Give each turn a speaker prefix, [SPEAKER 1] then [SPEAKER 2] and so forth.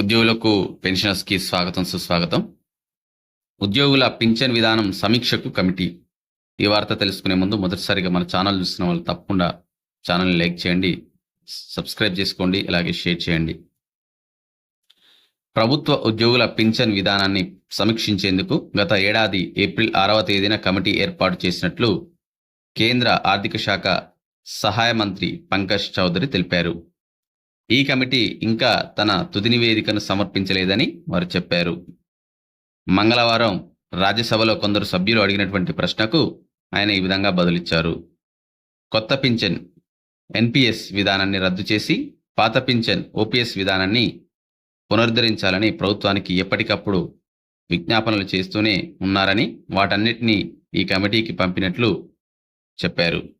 [SPEAKER 1] ఉద్యోగులకు పెన్షనర్స్కి స్వాగతం సుస్వాగతం. ఉద్యోగుల పింఛన్ విధానం సమీక్షకు కమిటీ. ఈ వార్త తెలుసుకునే ముందు మొదటిసారిగా మన ఛానల్ చూస్తున్న వాళ్ళు తప్పకుండా ఛానల్ లైక్ చేయండి సబ్స్క్రైబ్ చేసుకోండి అలాగే షేర్ చేయండి. ప్రభుత్వ ఉద్యోగుల పింఛన్ విధానాన్ని సమీక్షించేందుకు గత ఏడాది ఏప్రిల్ ఆరవ తేదీన కమిటీ ఏర్పాటు చేసినట్లు కేంద్ర ఆర్థిక శాఖ సహాయ మంత్రి పంకజ్ చౌదరి తెలిపారు. ఈ కమిటీ ఇంకా తన తుది నివేదికను సమర్పించలేదని వారు చెప్పారు. మంగళవారం రాజ్యసభలో కొందరు సభ్యులు అడిగినటువంటి ప్రశ్నకు ఆయన ఈ విధంగా బదులిచ్చారు. కొత్త పింఛన్ ఎన్పిఎస్ విధానాన్ని రద్దు చేసి పాత పింఛన్ ఓపీఎస్ విధానాన్ని పునరుద్ధరించాలని ప్రభుత్వానికి ఎప్పటికప్పుడు విజ్ఞాపనలు చేస్తూనే ఉన్నారని వాటన్నిటినీ ఈ కమిటీకి పంపినట్లు చెప్పారు.